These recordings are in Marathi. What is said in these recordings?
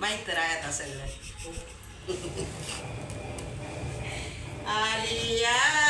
माहीत तर आहे आता सगळं आलिया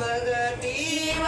பகதீவ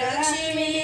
Lakshmi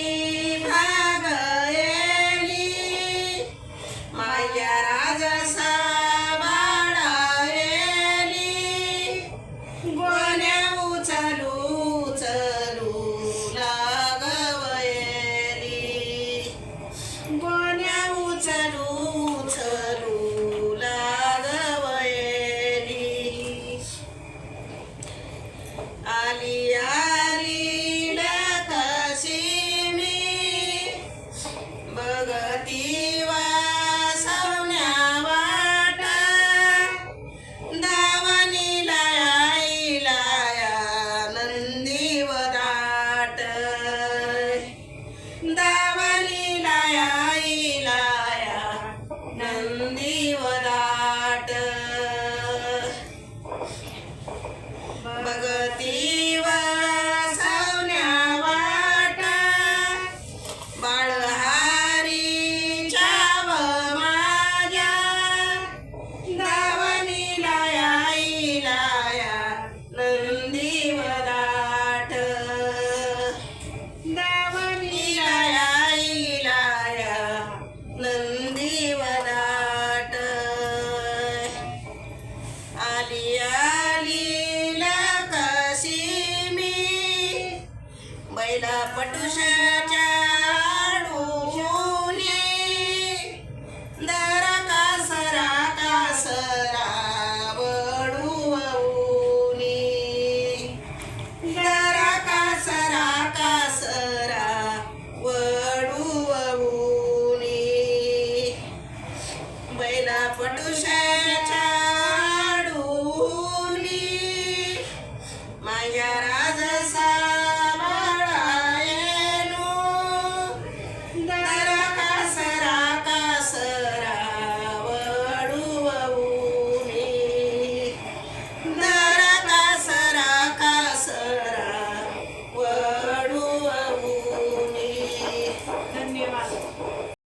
नंदी काशी मी. बैला पटुशाच्या fuerte,